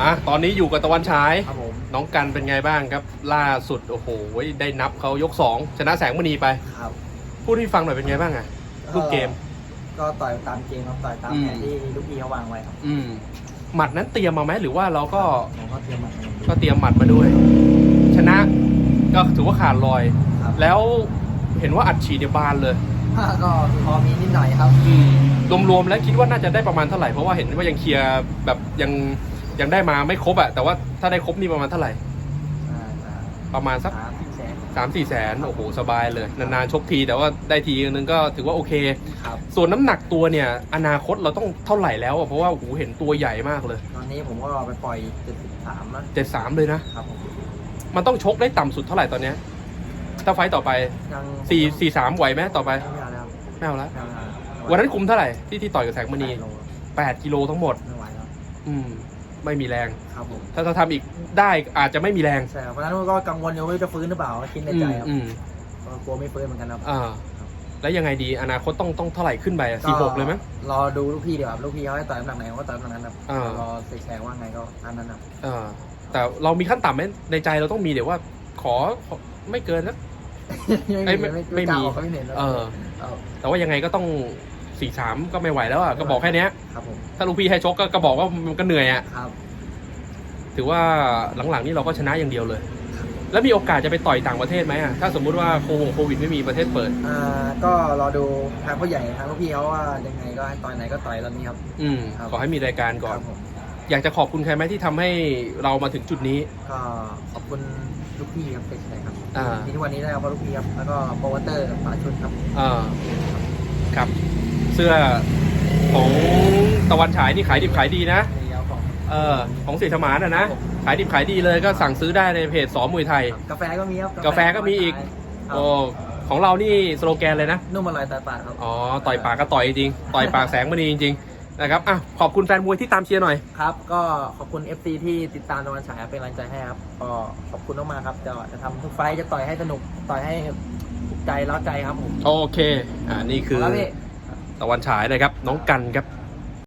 อะตอนนี้อยู่กับตะวันฉาย ครับผมน้องกันเป็นไงบ้างครับ ล่าสุดโอ้โหได้นับเขายกสองชนะแสงมณีไป ครับ พูดให้ฟังหน่อยเป็นไงบ้างอะลูกเกม ก็ต่อยตามเกมครับต่อยตามอืมแผนที่ลูกพี่เขาวางไว้ครับอืมหมัดนั้นเตรียมมาไหมหรือว่าเราก็ผมก็เตรียมมาก็เตรียมหมัดมาด้วย ชนะก็ถือว่าขาดลอย ครับแล้วเห็นว่าอัดฉีดเนี่ยบานเลยก็พอมีนิดหน่อยครับอืมรวมๆแล้วคิดว่าน่าจะได้ประมาณเท่าไหร่เพราะว่าเห็นว่ายังเคลียร์แบบยัง ยังได้มาไม่ครบอะแต่ว่าถ้าได้ครบนี่ประมาณเท่าไหร่อ่าอ่าประมาณสักสามสี่แสนสามสี่แสนโอ้โหสบายเลย นานๆชกที แต่ว่าได้ทีนึงก็ถือว่าโอเค ครับ ส่วนน้ำหนักตัวเนี่ย อนาคตเราต้องเท่าไหร่แล้วอะเพราะว่าโอ้โหเห็นตัวใหญ่มากเลยตอนนี้ผมก็ไปปล่อยเจ็ดสิบสามแล้วเจ็ดสามเลยนะ ครับผมมันต้องชกได้ต่ำสุดเท่าไหร่ตอนเนี้ยถ้าไฟต์ต่อไปยังสี่สี่สามไหวไหมต่อไปไม่เอาแล้วไม่เอาละไม่เอาแล้ววันนั้นคุมเท่าไหร่ที่ที่ต่อยกับแสงมณีแปดโลแปดกิโลทั้งหมด ไม่ไหวแล้วอืม ไม่มีแรง ครับผมถ้าถ้าทำอีกได้อาจจะไม่มีแรงใช่ครับเพราะฉะนั้นก็กังวลอยู่ว่าจะฟื้นหรือเปล่าคิดในอืใจมครับอืมก็กลัวไม่ฟื้นเหมือนกันครับ อ่า แล้วยังไงดีอนาคตต้องต้องเท่าไหร่ขึ้นไปสี่หกเลยไหมรอดูลูกพี่เดี๋ยวครับลูกพี่เขาให้ต่อยน้ำหนักไหนผมก็ต่อยน้ำหนักนั้นครับอ่ารอเสกแสงว่าไงก็อันนั้นครับอ่าแต่เรามีขั้นต่ำไหมในใจเราต้องมีเดี๋ยวว่า ขอขอไม่เกินนะเอ้ยไม่ไม่มีกล้าออกก็ไม่เห็นแล้วเออเอาแต่ว่ายังไงก็ต้อง สี่สามก็ไม่ไหวแล้วอะก็บอกแค่เนี้ยครับผมถ้าลูกพี่ให้ชกก็ก็บอกว่ามันก็เหนื่อยอะครับ ถือว่าหลังๆนี่เราก็ชนะอย่างเดียวเลย แล้วมีโอกาสจะไปต่อยต่างประเทศไหมอะถ้าสมมุติว่าโควงโควิดไม่มีประเทศเปิดอ่าก็รอดูทางผู้ใหญ่ทางลูกพี่เขาว่ายังไงก็ให้ต่อยไหนก็ต่อยตอนนี้ครับ อืมครับขอให้มีรายการก่อนครับผมอยากจะขอบคุณใครไหมที่ทำให้เรามาถึงจุดนี้ก็ขอบคุณลูกพี่ครับเสกแสงครับอ่าที่ทุกวันนี้ได้ครับเพราะลูกพี่ครับแล้วก็โปรโมเตอร์ฝาชุดครับอ่าครับ เสื้อของตะวันฉายนี่ขายดิบขายดีนะนี่ครับของเออของเศรษฐมานอะนะครับผมขายดิบขายดีเลยก็สั่งซื้อได้ในเพจสอมวยไทย กาแฟก็มีครับกาแฟก็มีอีกครับโอ้ของเรานี่สโลแกนเลยนะ นุ่มอร่อยแต่ปากครับ อ๋อ ต่อยปากก็ต่อยจริง ต่อยปากแสงมณีจริงๆนะครับ อะ ขอบคุณแฟนมวยที่ตามเชียร์หน่อย ครับ ก็ขอบคุณ FC ที่ติดตามตะวันฉายครับเป็นกำลังใจให้ครับ ก็ขอบคุณมากๆครับ จะจะทำทุกไฟท์จะต่อยให้สนุก ต่อยให้ถูกใจเล้าใจครับผม โอเค อ่า นี่คือขบณรับพี่ ตะวันฉายนะครับน้องกันครับ